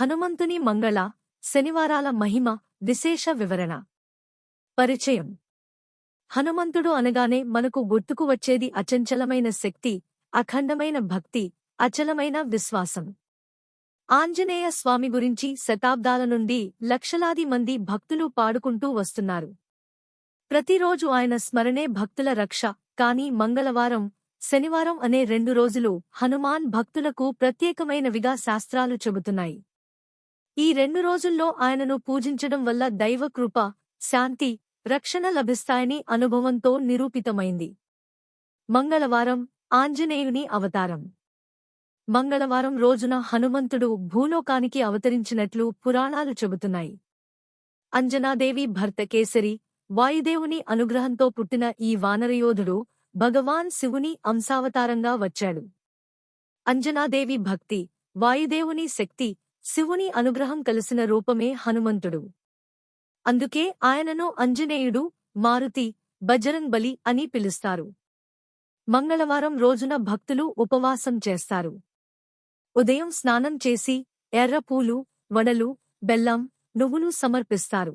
హనుమంతుని మంగళ శనివారాల మహిమ విశేష వివరణ. పరిచయం. హనుమంతుడు అనగానే మనకు గుర్తుకు వచ్చేది అచంచలమైన శక్తి అఖండమైన భక్తి అచలమైన విశ్వాసం. ఆంజనేయ స్వామి గురించి శతాబ్దాల నుండి లక్షలాది మంది భక్తులు పాడుకుంటూ వస్తున్నారు. ప్రతిరోజు ఆయన స్మరణే భక్తుల రక్ష కాని మంగళవారం శనివారం అనే రెండు రోజులు హనుమాన్ భక్తులకు ప్రత్యేకమైనవిగా శాస్త్రాలు చెబుతున్నాయి. ఈ రెండు రోజుల్లో ఆయనను పూజించడం వల్ల దైవ కృప శాంతి రక్షణ లభిస్తాయని అనుభవంతో నిరూపితమైంది. మంగళవారం ఆంజనేయుని అవతారం. మంగళవారం రోజున హనుమంతుడు భూలోకానికి అవతరించినట్లు పురాణాలు చెబుతున్నాయి. అంజనాదేవి భర్త కేసరి వాయుదేవుని అనుగ్రహంతో పుట్టిన ఈ వానరయోధుడు భగవాన్ శివుని అంశావతారంగా వచ్చాడు. అంజనాదేవి భక్తి వాయుదేవుని శక్తి శివుని అనుగ్రహం కలిసిన రూపమే హనుమంతుడు. అందుకే ఆయనను అంజనేయుడు మారుతి బజరంగ్ బలి అని పిలుస్తారు. మంగళవారం రోజున భక్తులు ఉపవాసం చేస్తారు. ఉదయం స్నానం చేసి ఎర్రపూలు వడలు బెల్లం నువ్వులు సమర్పిస్తారు.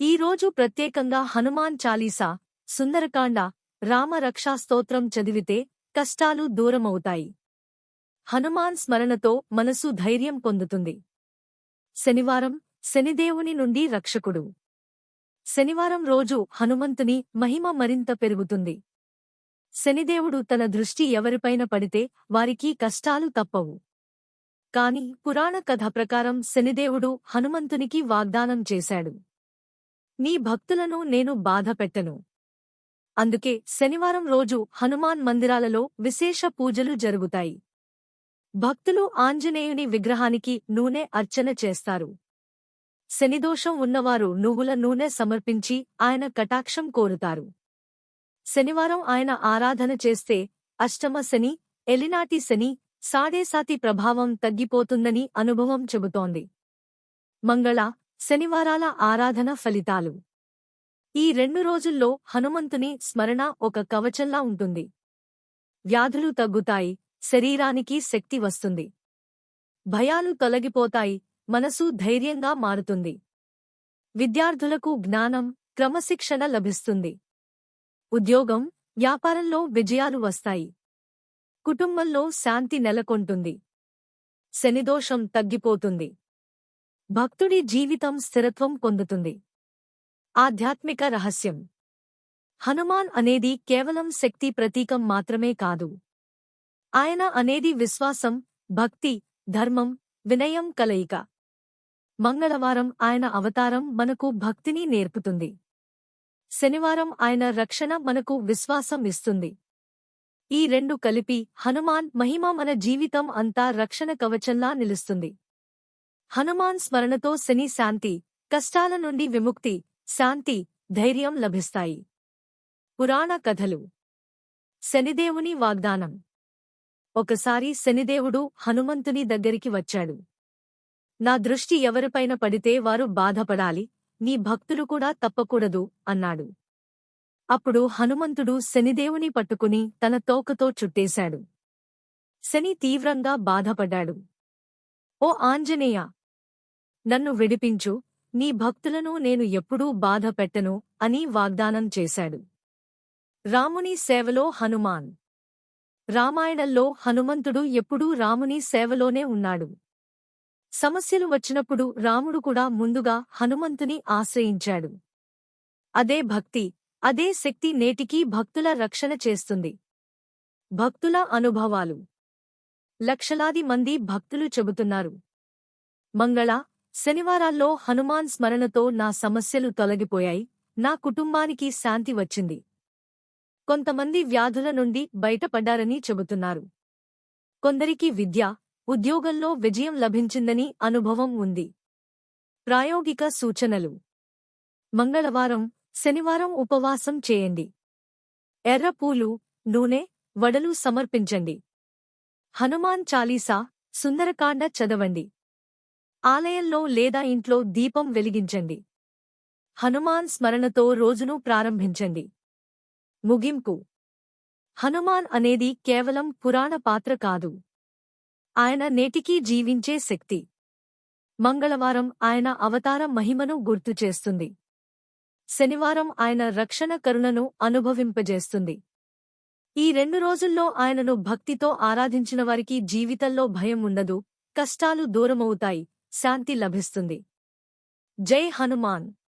ఈ రోజు ప్రత్యేకంగా హనుమాన్ చాలీసా సుందరకాండ రామరక్షాస్తోత్రం చదివితే కష్టాలు దూరమవుతాయి. హనుమాన్ స్మరణతో మనసు ధైర్యం పొందుతుంది. శనివారం శనిదేవుని నుండి రక్షకుడు. శనివారం రోజు హనుమంతుని మహిమ మరింత పెరుగుతుంది. శనిదేవుడు తన దృష్టి ఎవరిపైన పడితే వారికి కష్టాలు తప్పవు. కాని పురాణ కథ ప్రకారం శనిదేవుడు హనుమంతునికి వాగ్దానం చేశాడు. నీ భక్తులను నేను బాధపెట్టను అందుకే శనివారం రోజు హనుమాన్ మందిరాలలో విశేష పూజలు జరుగుతాయి. భక్తులు ఆంజనేయుని విగ్రహానికి నూనె అర్చన చేస్తారు. శనిదోషం ఉన్నవారు నువ్వుల నూనె సమర్పించి ఆయన కటాక్షం కోరుతారు. శనివారం ఆయన ఆరాధన చేస్తే అష్టమ శని ఎలినాటి శని సాడేసాతి ప్రభావం తగ్గిపోతుందని అనుభవం చెబుతోంది. మంగళ శనివారాల ఆరాధన ఫలితాలు. ఈ రెండు రోజుల్లో హనుమంతుని స్మరణ ఒక కవచంలా ఉంటుంది. వ్యాధులు తగ్గుతాయి శరీరానికి శక్తి వస్తుంది. భయాలు తొలగిపోతాయి. మనసు ధైర్యంగా మారుతుంది. విద్యార్థులకు జ్ఞానం క్రమశిక్షణ లభిస్తుంది. ఉద్యోగం వ్యాపారంలో విజయాలు వస్తాయి. కుటుంబంలో శాంతి నెలకొంటుంది. శనిదోషం తగ్గిపోతుంది. భక్తుడి జీవితం స్థిరత్వం పొందుతుంది. ఆధ్యాత్మిక రహస్యం. హనుమాన్ అనేది కేవలం శక్తి ప్రతీకం మాత్రమే కాదు. ఆయన అనేది విశ్వాసం భక్తి ధర్మం వినయం కలయిక. మంగళవారం ఆయన అవతారం మనకు భక్తిని నేర్పుతుంది. శనివారం ఆయన రక్షణ మనకు విశ్వాసం ఇస్తుంది. ఈ రెండు కలిపి హనుమాన్ మహిమ మన జీవితం అంతా రక్షణ కవచంలా నిలుస్తుంది. హనుమాన్ స్మరణతో శని శాంతి కష్టాల నుండి విముక్తి శాంతి ధైర్యం లభిస్తాయి. పురాణ కథలు. శనిదేవుని వాగ్దానం. ఒకసారి శనిదేవుడు హనుమంతుని దగ్గరికి వచ్చాడు. నా దృష్టి ఎవరిపైన పడితే వారు బాధపడాలి నీ భక్తులు కూడా తప్పకూడదు అన్నాడు. అప్పుడు హనుమంతుడు శనిదేవుని పట్టుకుని తన తోకతో చుట్టేశాడు. శని తీవ్రంగా బాధపడ్డాడు. ఓ ఆంజనేయ! నన్ను విడిపించు నీ భక్తులను నేను ఎప్పుడూ బాధ పెట్టను అని వాగ్దానం చేశాడు. రాముని సేవలో హనుమాన్ రామాయణంలో హనుమంతుడు ఎప్పుడూ రాముని సేవలోనే ఉన్నాడు. సమస్యలు వచ్చినప్పుడు రాముడు కూడా ముందుగా హనుమంతుని ఆశ్రయించాడు. అదే భక్తి అదే శక్తి నేటికీ భక్తుల రక్షణ చేస్తుంది. భక్తుల అనుభవాలు. లక్షలాది మంది భక్తులు చెబుతున్నారు. మంగళ శనివారాల్లో హనుమాన్ స్మరణతో నా సమస్యలు తొలగిపోయాయి నా కుటుంబానికి శాంతి వచ్చింది. కొంతమంది వ్యాధుల నుండి బయటపడ్డారని చెబుతున్నారు. కొందరికి విద్య ఉద్యోగంలో విజయం లభించిందని అనుభవం ఉంది. ప్రాయోగిక సూచనలు. మంగళవారం శనివారం ఉపవాసం చేయండి. ఎర్ర పూలు నూనె వడలు సమర్పించండి. హనుమాన్ చాలీసా సుందరకాండ చదవండి. ఆలయంలో లేదా ఇంట్లో దీపం వెలిగించండి. హనుమాన్ స్మరణతో రోజును ప్రారంభించండి. ముగింపు. హనుమాన్ అనేది కేవలం పురాణ పాత్ర కాదు. ఆయన నేటికీ జీవించే శక్తి. మంగళవారం ఆయన అవతార మహిమను గుర్తు చేస్తుంది. శనివారం ఆయన రక్షణ కరుణను అనుభవింపజేస్తుంది. ఈ రెండు రోజుల్లో ఆయనను భక్తితో ఆరాధించిన వారికి జీవితంలో భయం ఉండదు కష్టాలు దూరమవుతాయి శాంతి లభిస్తుంది. జై హనుమాన్!